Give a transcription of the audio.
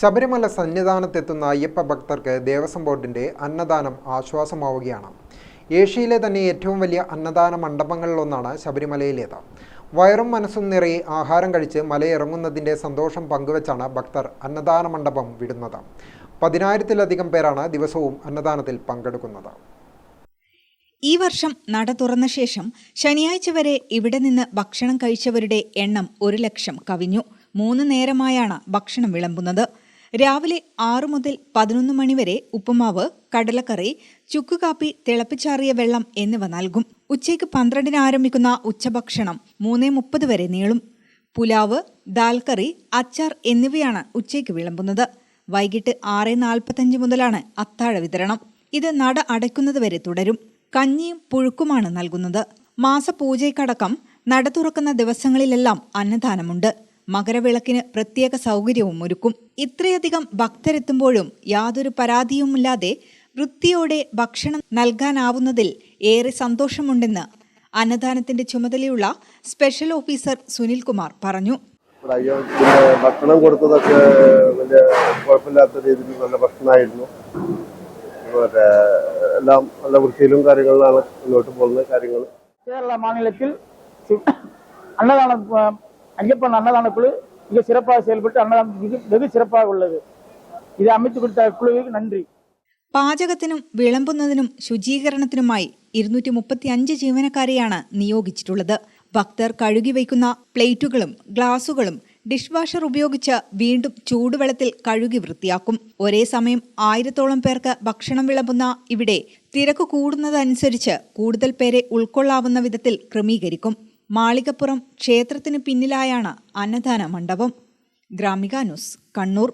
ശബരിമല സന്നിധാനത്തെത്തുന്ന അയ്യപ്പ ഭക്തർക്ക് ദേവസ്വം ബോർഡിന്റെ അന്നദാനം ആശ്വാസമാവുകയാണ്. ഏഷ്യയിലെ തന്നെ ഏറ്റവും വലിയ അന്നദാന മണ്ഡപങ്ങളിലൊന്നാണ് ശബരിമലയിലേത്. വയറും മനസ്സും നിറയെ ആഹാരം കഴിച്ച് മലയിറങ്ങുന്നതിന്റെ സന്തോഷം പങ്കുവച്ചാണ് ഭക്തർ അന്നദാന മണ്ഡപം വിടുന്നത്. പതിനായിരത്തിലധികം പേരാണ് ദിവസവും അന്നദാനത്തിൽ പങ്കെടുക്കുന്നത്. ഈ വർഷം നട തുറന്ന ശേഷം ശനിയാഴ്ച വരെ ഇവിടെ നിന്ന് ഭക്ഷണം കഴിച്ചവരുടെ എണ്ണം ഒരു ലക്ഷം കവിഞ്ഞു. മൂന്ന് നേരമായാണ് ഭക്ഷണം വിളമ്പുന്നത്. രാവിലെ ആറു മുതൽ പതിനൊന്ന് മണിവരെ ഉപ്പുമാവ് കടലക്കറി ചുക്കുകാപ്പി തിളപ്പിച്ചാറിയ വെള്ളം എന്നിവ നൽകും. ഉച്ചയ്ക്ക് പന്ത്രണ്ടിന് ആരംഭിക്കുന്ന ഉച്ചഭക്ഷണം മൂന്നേ മുപ്പത് വരെ നീളും. പുലാവ് ദാൽക്കറി അച്ചാർ എന്നിവയാണ് ഉച്ചയ്ക്ക് വിളമ്പുന്നത്. വൈകിട്ട് ആറ് നാൽപ്പത്തഞ്ച് മുതലാണ് അത്താഴ വിതരണം. ഇത് നട അടയ്ക്കുന്നതുവരെ തുടരും. കഞ്ഞിയും പുഴുക്കുമാണ് നൽകുന്നത്. മാസപൂജയ്ക്കടക്കം നട തുറക്കുന്ന ദിവസങ്ങളിലെല്ലാം അന്നദാനമുണ്ട്. മകരവിളക്കിന് പ്രത്യേക സൗകര്യവും ഒരുക്കും ഇത്രയധികം ഭക്തരെത്തുമ്പോഴും യാതൊരു പരാതിയുമില്ലാതെ വൃത്തിയോടെ ഭക്ഷണം നൽകാനാവുന്നതിൽ ഏറെ സന്തോഷമുണ്ടെന്ന് അന്നദാനത്തിന്റെ ചുമതലയുള്ള സ്പെഷ്യൽ ഓഫീസർ സുനിൽകുമാർ പറഞ്ഞു ഇവിടെ അയ്യോ പിന്നെ ഭക്ഷണം കൊടുത്തതൊക്കെ വലിയ കുഴപ്പമില്ലാത്ത രീതിയിൽ നല്ല ഭക്ഷണമായിരുന്നു മറ്റേ എല്ലാം നല്ല വൃത്തിയിലും കാര്യങ്ങളിലാണ് മുന്നോട്ട് പോകുന്ന കാര്യങ്ങൾ கேரளா மாநிலத்தில் சி- அன்னதான அஹ், ஐயப்பன் அன்னதான குழு மிக சிறப்பாக செயல்பட்டு அன்னதானம் மிக வெகு சிறப்பாக உள்ளது இதை அமைத்து கொடுத்த குழுவிற்கு நன்றி പാചകത്തിനും വിളമ്പുന്നതിനും ശുചീകരണത്തിനുമായി ഇരുന്നൂറ്റി മുപ്പത്തി അഞ്ച് ജീവനക്കാരെയാണ് നിയോഗിച്ചിട്ടുള്ളത് ഭക്തർ കഴുകി വയ്ക്കുന്ന പ്ലേറ്റുകളും ഗ്ലാസുകളും ഡിഷ് വാഷർ ഉപയോഗിച്ച് വീണ്ടും ചൂടുവെള്ളത്തിൽ കഴുകി വൃത്തിയാക്കും ഒരേ സമയം ആയിരത്തോളം പേർക്ക് ഭക്ഷണം വിളമ്പുന്ന ഇവിടെ തിരക്ക് കൂടുന്നതനുസരിച്ച് കൂടുതൽ പേരെ ഉൾക്കൊള്ളാവുന്ന വിധത്തിൽ ക്രമീകരിക്കും മാളികപ്പുറം ക്ഷേത്രത്തിന് പിന്നിലായാണ് അന്നദാന മണ്ഡപം. ഗ്രാമിക ന്യൂസ് കണ്ണൂർ.